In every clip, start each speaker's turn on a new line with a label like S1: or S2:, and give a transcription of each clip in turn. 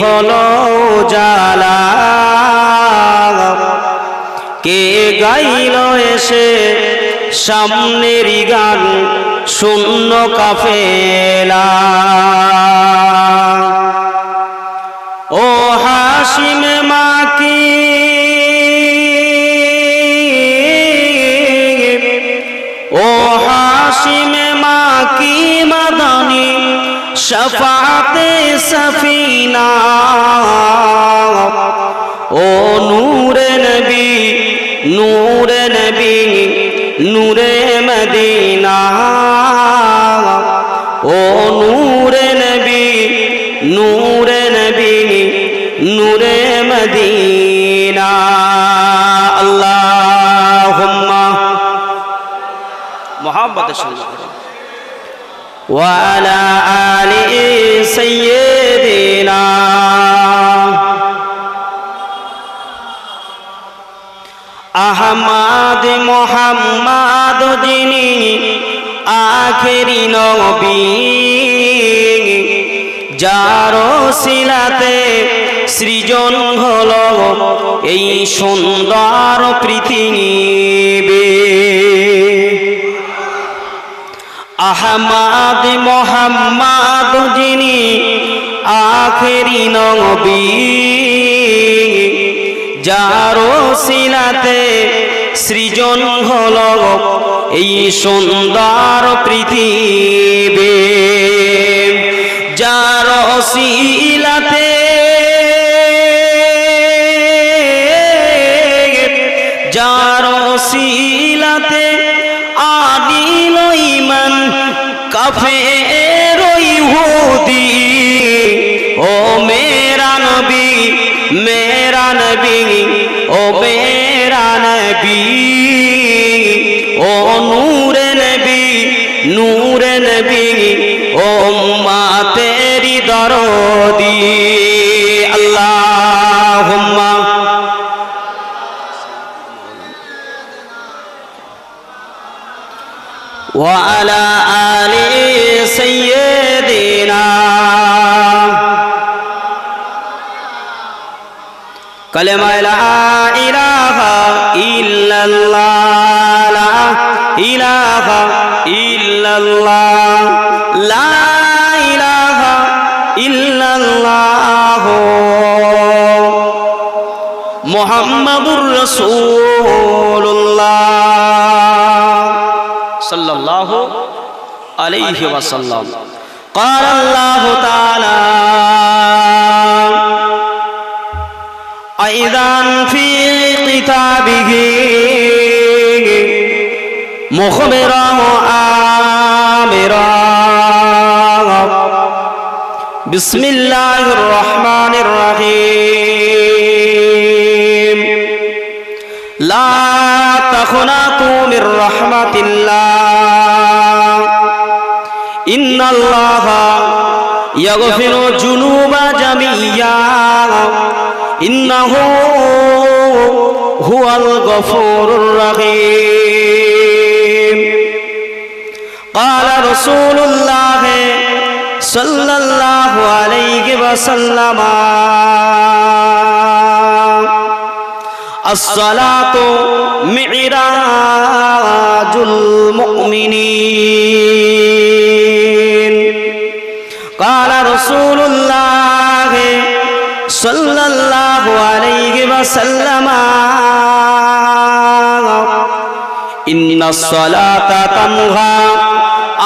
S1: হলো জালা কে গাইল এসে সামনের গান শূন্য কাফেলা। ও হাসিম মাকি, ও হাসিম মাকি মাদানি, শফাতে সফিনা। ও নূরে নবী নূরে নবী, নূরে মদিনা। ও নূরে নবী নূরে নবী, নূরে মদিনা। আল্লাহুম্মা। মোহাম্মদের সঙ্গে وعلى آل سيدنا আহমাদ মোহাম্মদ যিনি আখেরি নবী যার শিলাতে সৃজন হল এই সুন্দর পৃথিবী আহমাদ মোহাম্মদ যিনি আখেরি নবী। যার শিলাতে সৃজন হল এই সুন্দর পৃথিবী। যার শিলাতে কাফে ইহুদি ও মেরা নবী মেরা নবী, ও মেরা নবী। ও নূর নবী নূর নবী, ও মা তেরি দরদি। إله إلا الله لا إله إلا الله محمد رسول الله صلى الله عليه وسلم قال الله تعالى أيضا في كتابه মুখবেরা আমেরা বিসমিল্লাহির রহমানির রহিম। লা তাখনাতু মির রহমাতিল্লাহ। ইন্নাল্লাহা ইয়াগফিরু জুনুবা জামিয়া। ইন্নাহু হুয়াল গফুরুর রহিম। قال رسول الله صلى الله عليه وسلم الصلاة معراج المؤمنين قال رسول الله صلى الله عليه وسلم إن الصلاة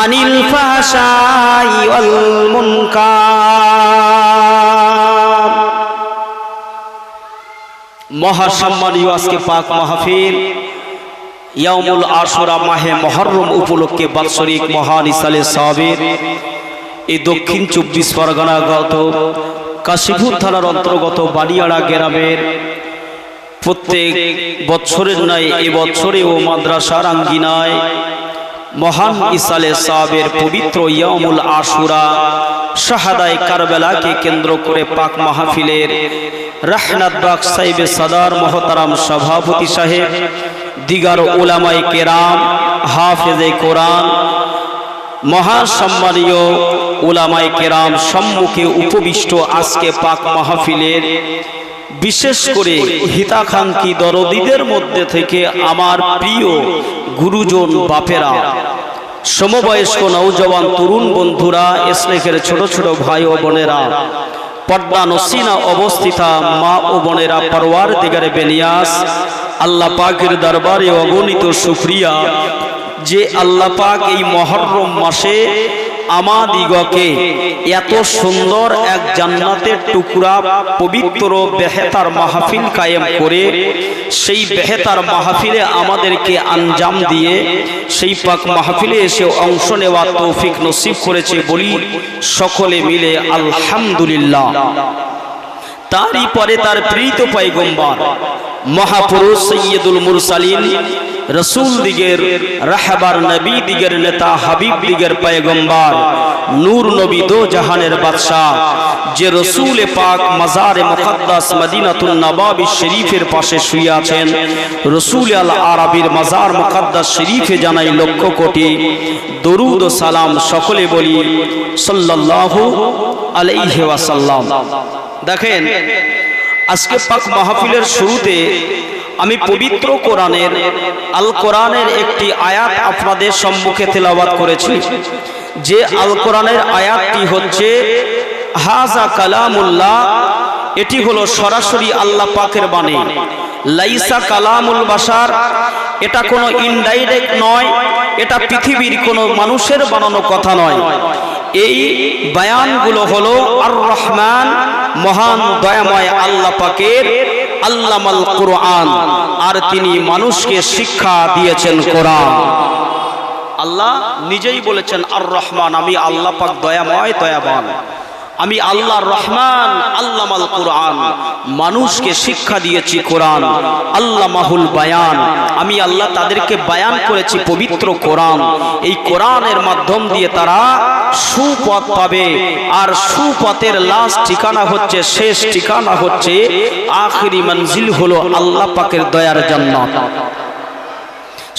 S1: আনিল ফাহশাই ওয়াল মুনকার। মহাসম্মানীয় আজকে পাক মাহফিল ইয়ামুল আশুরা মাহে মুহররম উপলক্ষে বাৎসরিক মহান ইসালে সাহাবের এই দক্ষিণ চব্বিশ পরগনাগত কাশীপুর থানার অন্তর্গত বাড়িয়াড়া গ্রামের প্রত্যেক বছরের ন্যায় ও মাদ্রাসার আঙ্গিনায় মহান ইসালে সাহাবের পবিত্র ইয়ামুল আশুরা শাহাদায় কারবেলাকে কেন্দ্র করে পাক মাহফিলের রাহনাত বাগ সাহেব সদার মহতারাম সভাপতি সাহেব দিগার ওলামাই কেরাম হাফেজে কোরআন মহাসম্মানীয় ওলামাই কেরাম সম্মুখে উপবিষ্ট আজকে পাক মাহফিলের বিশেষ করে হিতাকাঙ্ক্ষী দরদিদের মধ্যে থেকে আমার প্রিয় গুরুজন বাপেরা। সমবয়স্ক নৌজওয়ান তরুণ বন্ধুরা ইসলেখের ছোট ছোট ভাই ও বোনেরা পর্দা নসিনা অবস্থিতা মা ও বোনেরা পরওয়ার দিগারে বেনিয়াস। আল্লাহ পাকের দরবারে অগণিত শুক্রিয়া। যে আল্লাহ পাক এই মহরম মাসে আমাদিগকে এত সুন্দর এক জান্নাতের টুকরা পবিত্র বেহেতার মাহফিল কায়েম করে, সেই বেহেতার মাহফিলে আমাদেরকে আঞ্জাম দিয়ে, সেই পাক মাহফিলে এসে অংশ নেওয়ার তৌফিক নসিব করেছে বলি সকলে মিলে আলহামদুলিল্লাহ। তারই পরে তার প্রীত পয়গম্বর, মহাপুরুষ সৈয়দুল মুরসালিন রসুল দিগের, রাহবার নবী দিগের নেতা, হাবিব দিগের পয়গম্বর, নূর নবী দো জাহানের বাদশাহ, যে রসুল পাক মাজারে মুকদ্দাস মদিনাতুন নবাবি শরীফের পাশে শুয়ে আছেন। রসুল আল আরবির মাজার মুকদ্দাস শরীফে জানাই লক্ষ কোটি দরুদ ও সালাম সকলে বলি, সাল্লাল্লাহু আলাইহি ওয়াসাল্লাম। দেখেন, আজকে পাক মাহফিলের শুরুতে আমি পবিত্র কোরআনের আল কোরআনের একটি আয়াত আপনাদের সম্মুখে তেলাওয়াত করেছি। যে আল কোরআনের আয়াতটি হচ্ছে হাজা কালামুল্লাহ এটি হলো সরাসরি আল্লাহ পাকের বাণী। লাইসা কালামুল বাসার এটা কোনো ইনডাইরেক্ট নয় এটা পৃথিবীর কোনো মানুষের বানানো কথা নয়। এই বয়ানগুলো হলো আর রহমান মহান দয়াময় আল্লাহ পাকের আল্লামাল কোরআন। আর তিনি মানুষকে শিক্ষা দিয়েছেন কোরআন। আল্লাহ নিজেই বলেছেন আর রহমান আমি আল্লাহ পাক দয়াময়, দয়াবান। আমি আল্লাহ রহমান, আল্লামাল কোরআন। মানুষকে শিক্ষা দিয়েছি কোরআন আল্লাহ মাহুল বায়ান। আমি আল্লাহ তাদেরকে বায়ান করেছি পবিত্র কোরআন। এই কোরআনের মাধ্যম দিয়ে তারা সুপথ পাবে। আর সুপথের লাস্ট ঠিকানা হচ্ছে, শেষ ঠিকানা হচ্ছে, আখরি মঞ্জিল হলো আল্লাহ পাকের দয়ার জান্নাত।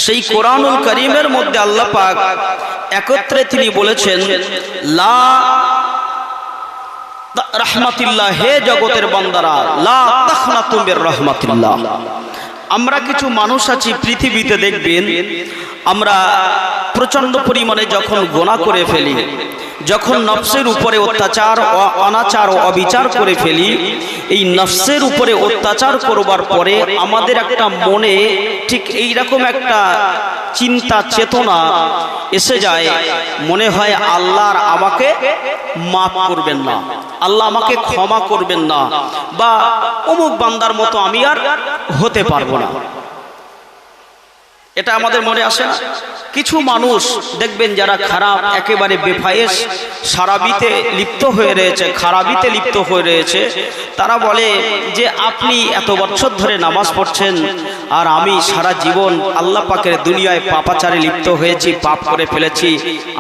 S1: সেই কোরআনুল করিমের মধ্যে আল্লাহ পাক একত্রে তিনি বলেছেন, লা রহমাতিল্লাহ, হে জগতের বান্দারা, লা তাখনাতুম তুমের রহমাতিল্লাহ। আমরা কিছু মানুষ আছি, পৃথিবীতে দেখবেন, আমরা প্রচণ্ড পরিমাণে যখন গোনা করে ফেলি, যখন নফসের উপরে অত্যাচার অনাচার ও অবিচার করে ফেলি, এই নফসের উপরে অত্যাচার করবার পরে আমাদের একটা মনে ঠিক এই রকম একটা চিন্তা, চেতনা এসে যায়, মনে হয় আল্লাহর আমাকে মাফ করবেন না, আল্লাহ আমাকে ক্ষমা করবেন না, বা অমুক বান্দার মতো আমি আর হতে পারব না। এটা আমাদের মনে আসে না। কিছু মানুষ দেখবেন যারা খারাপ, একেবারে বেফায়েস, সারাবিতে লিপ্ত হয়ে রয়েছে খারাপিতে লিপ্ত হয়ে রয়েছে, তারা বলে যে আপনি এত বছর ধরে নামাজ পড়ছেন আর আমি সারা জীবন আল্লাহ পাকের দুনিয়ায় পাপাচারে লিপ্ত হয়েছি, পাপ করে ফেলেছি।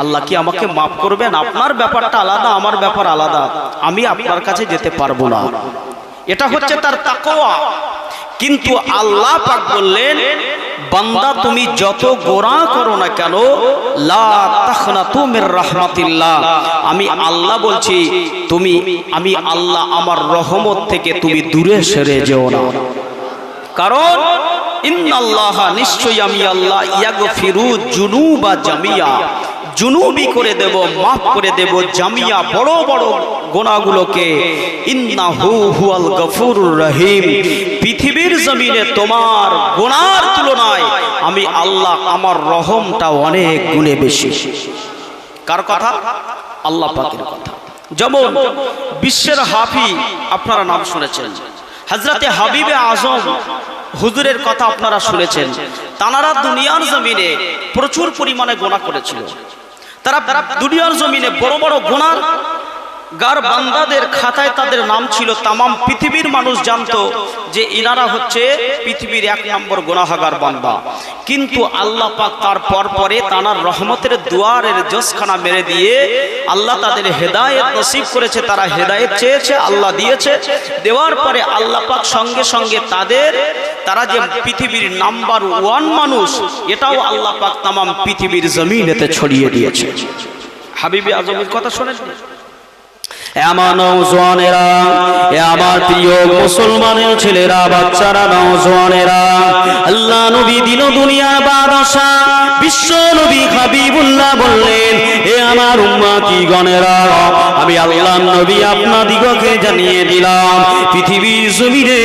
S1: আল্লাহ কি আমাকে মাফ করবেন? আপনার ব্যাপারটা আলাদা, আমার ব্যাপার আলাদা। আমি আপনার কাছে যেতে পারব না। এটা হচ্ছে তার তাকওয়া। কিন্তু আল্লাহ পাক বললেন বান্দা, তুমি যত গোরা করো না কেন রাহমাতিল্লাহ। আমি আল্লাহ বলছি, তুমি, আমি আল্লাহ আমার রহমত থেকে তুমি দূরে সেরে যেও না। কারণ, ইন্নাল্লাহ নিশ্চয়ই আমি আল্লাহ ইয়াগফিরু জুনুবা জামিয়া। জুনুবি করে দেব, মাফ করে দেব, জামিয়া বড় বড় গোনাগুলোকে ইন্নাহু হুয়াল গফুরুর রহিম। পৃথিবীর জমিনে তোমার গোনার তুলনায় আমি আল্লাহ আমার রহমটা অনেক গুণে বেশি। কার কথা? আল্লাহ পাকের কথা। যেমন বিশ্বের হাফি আপনারা নাম শুনেছেন হজরতে হাবিবে আজম হুজুরের কথা আপনারা শুনেছেন, তানারা দুনিয়ার জমিনে প্রচুর পরিমাণে গোনা করেছিল। তারা দুনিয়ার জমিনে বড় বড় গোনার গার বান্দাদের খাতায় তাদের নাম ছিল, তামাম পৃথিবীর মানুষ জানতো যে ইনারা হচ্ছে পৃথিবীর এক নম্বর গোনাহাগার বান্দা। কিন্তু আল্লাহ পাক তার পর পরে তানার রহমতের দুয়ারের জসখানা মেরে দিয়ে আল্লাহ তাদের হেদায়েত নসিব করেছে, তারা হেদায়েত চেয়েছে, আল্লাহ দিয়েছে। দেওয়ার পরে আল্লাহ পাক সঙ্গে সঙ্গে তাদের, তারা যে পৃথিবীর নাম্বার ওয়ান মানুষ, এটাও আল্লাহ পাক তামাম পৃথিবীর জমিনেতে ছড়িয়ে দিয়েছে। হাবিবি আজমের কথা শোনেন এমন নৌজওয়ানেরা এ আমার প্রিয় মুসলমানের ছেলেরা, বাচ্চারা নৌজওয়ানেরা আল্লাহ নবী দিন দুনিয়ার বাদশা, বিশ্ব নবী হাবিবুল্লাহ বললেন, এ আমার উম্মতি গণেরা আমি আল্লাহ নবী আপনাদিগকে জানিয়ে দিলাম, পৃথিবীর জমিনে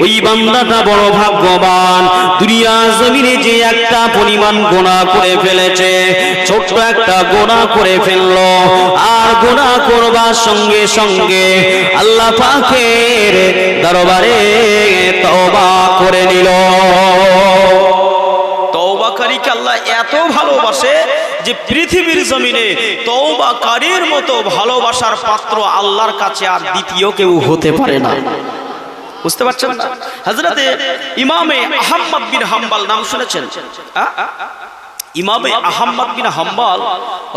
S1: ওই বান্দাটা বড় ভাগ্যবান। দুনিয়া জমিনে যে একটা পরিমাণ গোনা করে ফেলেছে, ছোট্ট একটা গোনা করে ফেলল। আর গোনা করবার সঙ্গে সঙ্গে আল্লাহ পাকের দরবারে তওবা করে নিল। আল্লাহ এত ভালোবাসে যে পৃথিবীর জমিনে মতো ভালোবাসার পাত্র আল্লাহর কাছে আর দ্বিতীয় কেউ হতে পারে না। বুঝতে পারছেন হজরতে ইমামে আহম্মদ বিন হাম্বাল নাম শুনেছেন? ইমামে আহম্মদ বিন হাম্বাল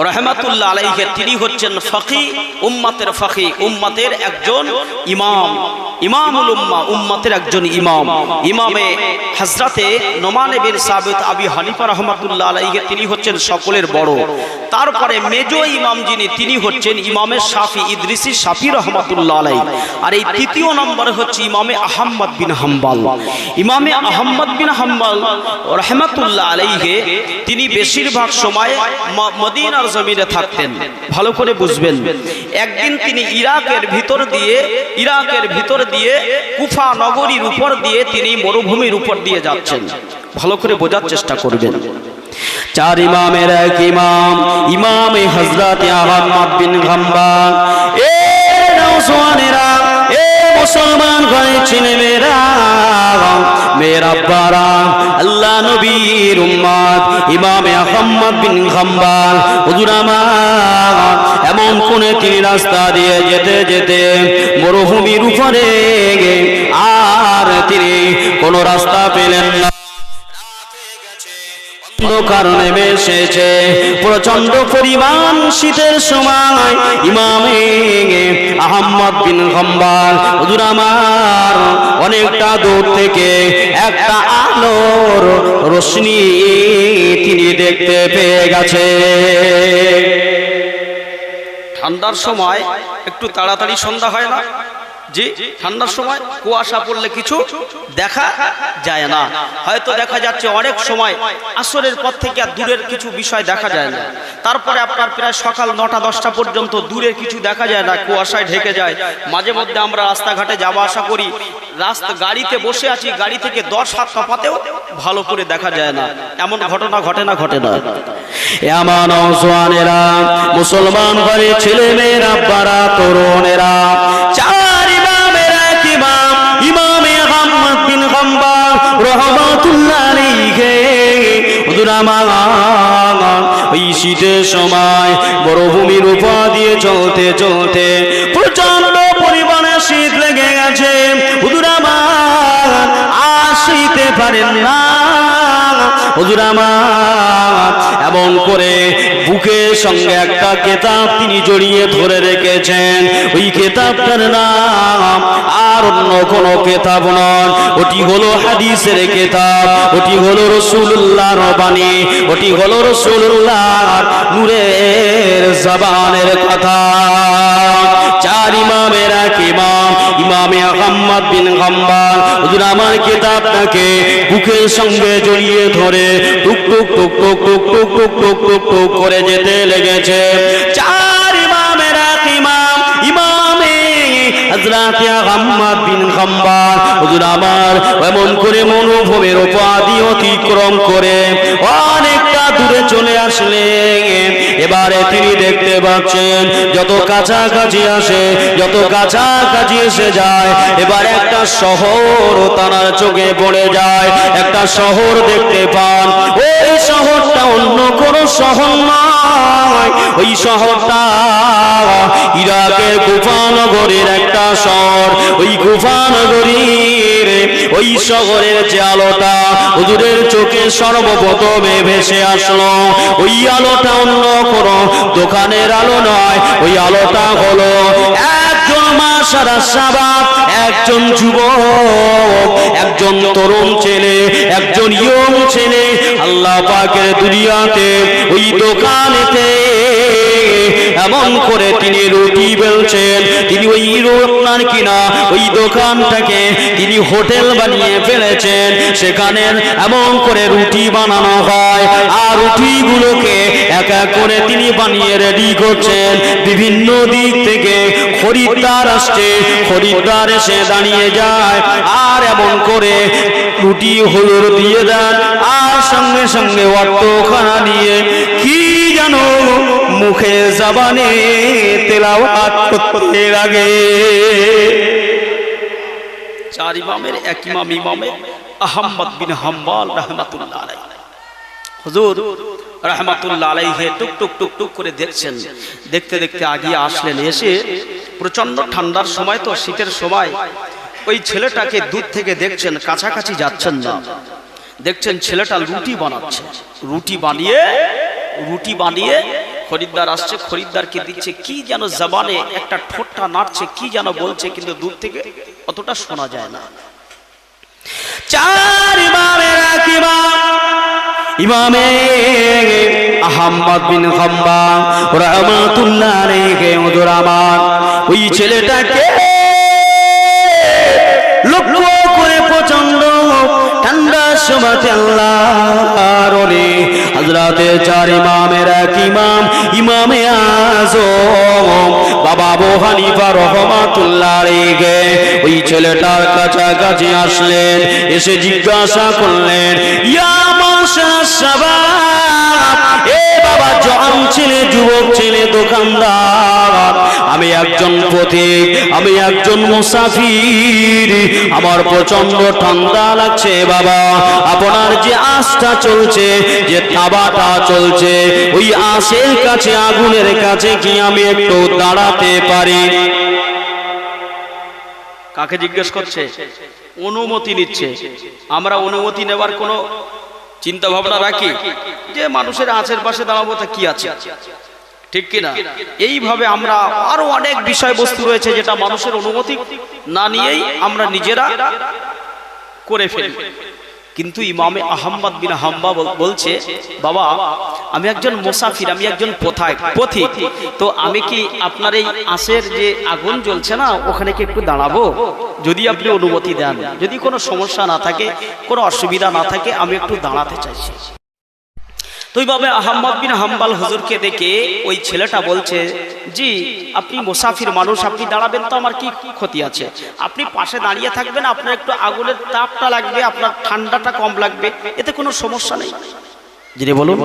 S1: রহমাতুল্লাহ আলাইহে, তিনি হচ্ছেন ফকি, উম্মাতের ফকি, উম্মাতের একজন ইমাম। ইমামুল উম্মা, উম্মাতের একজন ইমাম। ইমামে হজরতে নোমানে বিন সাবিত আবি হানিফা রহমাতুল্লাহ আলাইহে, তিনি হচ্ছেন সকলের বড়। তারপরে মেজ ইমাম যিনি, তিনি হচ্ছেন ইমামে শাফি ইদ্রিসি শাফি রহমাতুল্লাহ আলাই আর এই তৃতীয় নম্বরে হচ্ছে ইমামে আহম্মদ বিন হাম্বাল। ইমামে আহম্মদ বিন হাম্বাল রহমাতুল্লাহ আলাইহে, তিনি বেশিরভাগ সময় মদিনার জমিনে থাকতেন। ভালো করে বুঝবেন। একদিন তিনি ইরাকের ভিতর দিয়ে, ইরাকের ভিতর দিয়ে কুফা নগরীর উপর দিয়ে তিনি মরুভূমির উপর দিয়ে যাচ্ছেন। ভালো করে বোঝার চেষ্টা করবেন। চার ইমামের এক ইমাম, ইমামে হজরত আহমদ বিন গাম্বান এ নওজওয়ানেরা এ মুসলমান ঘরে ছেলে মেয়েরা মেরা বারা আল্লাহ নবীর উম্মত, ইমামে আহমদ বিন গাম্বান হুজুর আমার, এমন কোন তিনি রাস্তা দিয়ে যেতে যেতে মরুভূমির উপরে আর তিনি কোন রাস্তা পেলেন না। নেমে এসেছে। প্রচণ্ড পরিমাণ শীতের সময়। ইমামে আহম্মদ বিন গম্বাল হুজুর অনেকটা দূর থেকে একটা আলোর রশ্মি তিনি দেখতে পেয়ে গেছে। ঠান্ডার সময় একটু তাড়াতাড়ি সন্ধ্যা হয় না? জি, ঠান্ডার সময় কুয়াশা পড়লে কিছু দেখা যায় না। হয়তো দেখা যাচ্ছে অনেক সময় আসরের পর থেকে আর দূরের কিছু বিষয় দেখা যায় না। তারপরে আপনার প্রায় সকাল নটা, দশটা পর্যন্ত দূরের কিছু দেখা যায় না, কুয়াশায় ঢেকে যায়। মাঝে মধ্যে আমরা রাস্তাঘাটে যাওয়া আসা করি। রাস্তা, গাড়িতে বসে আছি, গাড়ি থেকে দশ হাত কাপাতেও ভালো করে দেখা যায় না। এমন ঘটনা ঘটে না ঘটে না। এমন মুসলমান ঘরে ছেলে মেয়েরা বাড়া তরুণেরা, চার শীতের সময় বড়ভূমির উপর দিয়ে চলতে চলতে প্রচণ্ড পরিমাণে শীত লেগে গেছে। হুজুর আমার শীতে পারেন না। হুজুর আমার এমন করে বুকের সঙ্গে একটা কেতাব তিনি জড়িয়ে ধরে রেখেছেন। ওই কেতাবটার নাম আর অন্য কোনো কেতাব নয়। ওটি হলো হাদিসের কেতাব, ওটি হলো রসুল্লাহ রবানি, ওটি হলো রসুল্লাহ নূরের জবানের কথা। আহম্মদ বিন গাম্বাল হুজুর আমার কিতাবটাকে বুকের সঙ্গে জড়িয়ে ধরে টুক টুক টুক টুক টুক টুক টুক টুক টুক টুক করে যেতে লেগেছে চার ইমামের এক ইমাম ইমামে হযরত আহম্মদ বিন গাম্বাল হুজুর আমার এমন করে মনোভূমির উপাধি অতিক্রম করে অনেকটা দূরে চলে আসলেন। এবারে তিনি দেখতে পাচ্ছেন, যত কাছাকাছি আসে, যত কাছাকাছি এসে যায়, এবার একটা শহর তার চোখে পড়ে যায়। একটা শহর দেখতে পান। ওই শহরটা অন্য কোনো শহর নয়। ওই শহরটা ইরাকের গুফানগরের একটা শহর। ওই গুফানগরীর ওই শহরের যে আলোটা হুজুরের চোখে সর্বপ্রথমে ভেসে আসলো। ওই আলোটা অন্য কোনো দোকানের আলো নয়, ওই আলোটা হলো একজন মাসারা সাবাব, একজন যুবক, একজন তরুণ ছেলে, একজন ইয়ং ছেলে। আল্লাহ পাকের দুনিয়াতে ওই দোকানেতে এমন করে তিনি রুটি বেলছেন। তিনি ওই আপনার কিনা ওই দোকানটাকে তিনি হোটেল বানিয়ে ফেলেছেন। সেখানে এমন করে রুটি বানানো হয়। আর রুটিগুলোকে এক এক করে তিনি বানিয়ে রেডি করছেন। বিভিন্ন দিক থেকে খরিদ্দার আসছে। খরিদ্দার এসে দাঁড়িয়ে যায়। আর এমন করে রুটি হলুদ দিয়ে দেন। আর সঙ্গে সঙ্গে অট্টখানা দিয়ে কি জানো, মুখে জবানে তেলাওয়াত করতে লাগে। চার ইমামের এক ইমাম ইমামে আহম্মদ বিন হাম্বাল রহমাতুল্লাহ হুজুর, রহমাতুল্লাহ আলাইহি টুক টুক টুক টুক করে দেখছেন। দেখতে দেখতে আগিয়ে আসলেন, এসে প্রচণ্ড ঠান্ডার সময় তো, শীতের সময়। ওই ছেলেটাকে দূর থেকে দেখছেন, কাছাকাছি যাচ্ছেন না। দেখছেন ছেলেটা রুটি বানাচ্ছে। রুটি বানিয়ে রুটি বানিয়ে খরিদ্দার আসছে, খরিদ্দারকে দিচ্ছে, কি যেন জবানে একটা ঠোঁটটা নাড়ছে, কি যেন বলছে, কিন্তু দূর থেকে অতটা শোনা যায় না। চার ইমামের ইমামে আহম্মদ বিন রহমাতুল্লাহ আলাইহি ওই ছেলেটাকে হযরতে চার ইমামের এক ইমাম, ইমামে আজম, বাবা রহমাতুল্লাহ রেগে ওই ছেলেটার কাছাকাছি আসলেন, এসে জিজ্ঞাসা করলেন, ইয়া মাশা এ বাবা ছেলে, যুবক ছেলে, দোকানদার। আমি একজন আমি একজন মুসাফির। আমার প্রচণ্ড ঠান্ডা লাগছে বাবা। আপনার যে আশটা চলছে, যে তাবাটা চলছে, ওই আশের কাছে, আগুনের কাছে কি আমি একটু দাঁড়াতে পারি? কাকে জিজ্ঞেস করছে? অনুমতি নিচ্ছে। আমরা অনুমতি নেবার কোনো চিন্তা ভাবনা রাখি যে মানুষের আছের পাশে দাঁড়াবো তা কি আছে? ঠিক কিনা এইভাবে আমরা আরও অনেক বিষয়বস্তু রয়েছে যেটা মানুষের অনুমতি না নিয়েই আমরা নিজেরা করে ফেলি। কিন্তু ইমামে আহম্মদ বিন হাম্বা বলছে, বাবা, আমি একজন মুসাফির, আমি একজন পথায় পথিক। তো আমি কি আপনার এই আঁশের যে আগুন জ্বলছে না, ওখানে কি একটু দাঁড়াবো? যদি আপনি অনুমতি দেন। যদি কোনো সমস্যা না থাকে, কোনো অসুবিধা না থাকে, আমি একটু দাঁড়াতে চাইছি। তো ওইভাবে আহম্মদ বিন হাম্বাল হুজুরকে দেখে ওই ছেলেটা বলছে, জি, আপনি মুসাফির মানুষ, আপনি দাঁড়াবেন তো, আমার কি ক্ষতি আছে? আপনি পাশে দাঁড়িয়ে থাকবেন, আপনার একটু আগুনের তাপটা লাগবে, আপনার ঠান্ডাটা কম লাগবে, এতে কোনো সমস্যা নেই। যিনি বলুন।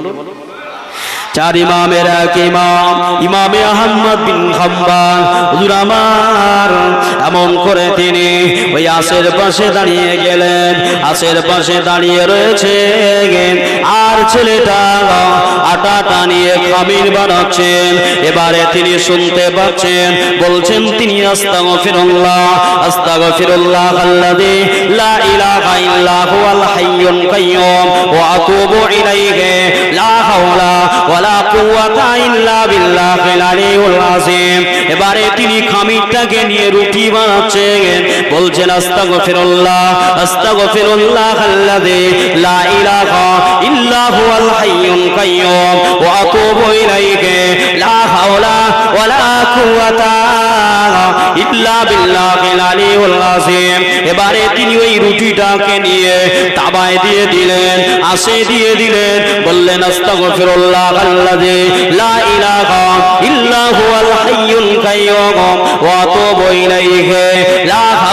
S1: চার ইমামের এক ইমাম, ইমামে আহম্মদ বিন হাম্বাল। হুজুর আমার, এমন করে তিনি ওই আসের পাশে দাঁড়িয়ে গেলেন আসের পাশে দাঁড়িয়ে রয়েছে আর ছেলেটা আটা টানিয়ে খামির বানাচ্ছেন। এবারে তিনি শুনতে পাচ্ছেন, বলছেন তিনি, আস্তাগফিরুল্লাহ আস্তাগফিরুল্লাহ আল্লাযী লা ইলাহা ইল্লা হুয়াল হাইয়ুল কাইয়্যুম, ওয়া আতুবু ইলাইহি, লা হাওলা ওয়ালা কুওয়াতা ইল্লা বিল্লাহিল আলিউল আযীম। এবারে তিনি খামিরটাকে নিয়ে রুটি বানাচ্ছেন। বলছেন, আস্তাগফিরুল্লাহ আস্তাগফিরুল্লাহ আল্লাযী লা ইলাহা ইল্লা হুয়াল হাইয়ুল ওয়া আতুবু লা হাওলা কুওয়াতা ইল্লা বিল্লাহিল আযীম। এবারে তিনি ওই রুটিটাকে নিয়ে তাবায় দিয়ে দিলেন, আসে দিয়ে দিলেন, বললেন, আস্তাগফিরুল্লাহ আল্লাযী লা ইলাহা ইল্লা হুয়াল হাইয়ুল কাইয়্যুম ওয়া আতুবু ইলাইহি, লা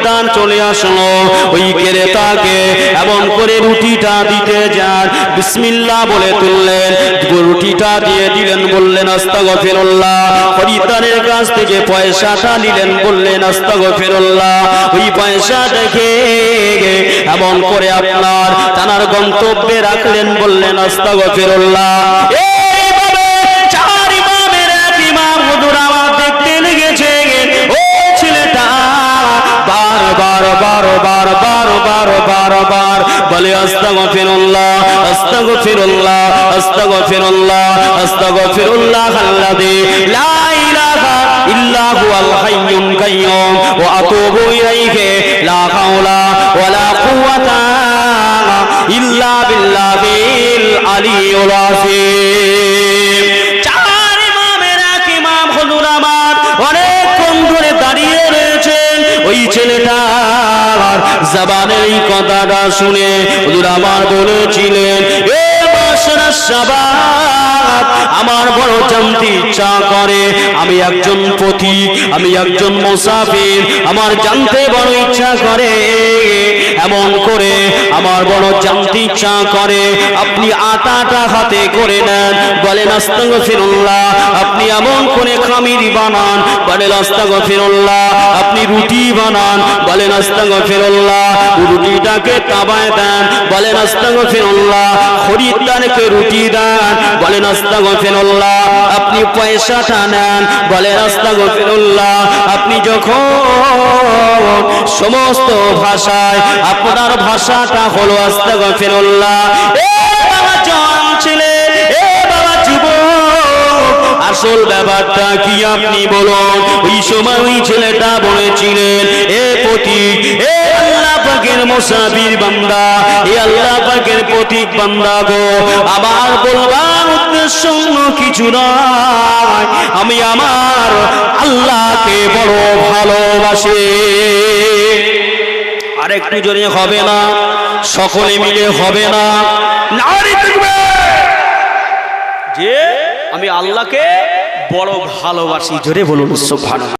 S1: খরিদ্দার চলে আসলো। ওই ক্রেতাকে এমন করে রুটিটা দিতে যান। বিসমিল্লাহ বলে তুললেন। রুটিটা দিয়ে দিলেন বললেন, আস্তাগফিরুল্লাহ। খরিদ্দারের কাছ থেকে পয়সাটা নিলেন বললেন, আস্তাগফিরুল্লাহ। ওই পয়সা দেখে এমন করে আপনার তানার গন্তব্যে রাখলেন বললেন, আস্তাগফিরুল্লাহ। এইভাবে চার আস্তাগফিরুল্লাহ আস্তাগফিরুল্লাহ আস্তাগফিরুল্লাহ আল্লাযী লা ইলাহা ইল্লা হুয়াল হাইয়ুল কাইয়্যুম, ওয়া আতুবু ইলাইহি, লা হাওলা ওয়ালা কুওয়াতা ইল্লা বিল্লাহিল আলিয়্যুল আযীম। ওই ছেলেটার জবানের এই কথাটা শুনে হুজুর আমার বলেছিলেন এ বাসরা সাবাত আমার বড় জানতে ইচ্ছা করে, আমি একজন পথিক আমি একজন মুসাফির, আমার জানতে বড় ইচ্ছা করে, এমন করে আমার বড় জানতে ইচ্ছা করে, আপনি আটাটা হাতে করে নেন, বলেন আস্তাগ ফিরুল্লাহ আপনি এমন করে খামির বানান, বলেন আস্তাগ ফিরুল্লাহ আপনি রুটি বানান, বলেন আস্তাগ ফিরুল্লাহ রুটিটাকে তাবায় দেন, বলেন আস্তাগ ফিরুল্লাহ খরিদ্দারকে রুটি দেন বলে বলেন আস্তাগ ফিরুল্লাহ, আপনি পয়সাটা নেন বলেন আস্তাগ ফিরুল্লাহ, আপনি যখন সমস্ত ভাষায়, আপনার ভাষাটা হলো আস্তাগ ফিরুল্লাহ, এ বাবা জওয়ান ছেলে, এ বাবা যুবক, আসল ব্যাপারটা কি আপনি বলুন? ওই সময় ওই ছেলেটা বলেছিলেন, এ প্রতীক এ পাকের মুসাফির বান্দা, এ আল্লাহ পাকের প্রতীক বান্দা গো। আমার বলবার উদ্দেশ্য কিছু নয়, আমি আমার আল্লাহকে বড় ভালোবাসি। আর একটু জোরে হবে না, সকলে মিলে হবে না। নারী থাকবে। যে আমি আল্লাহকে বড় ভালোবাসি, জোরে বলুন সুবহানাল্লাহ।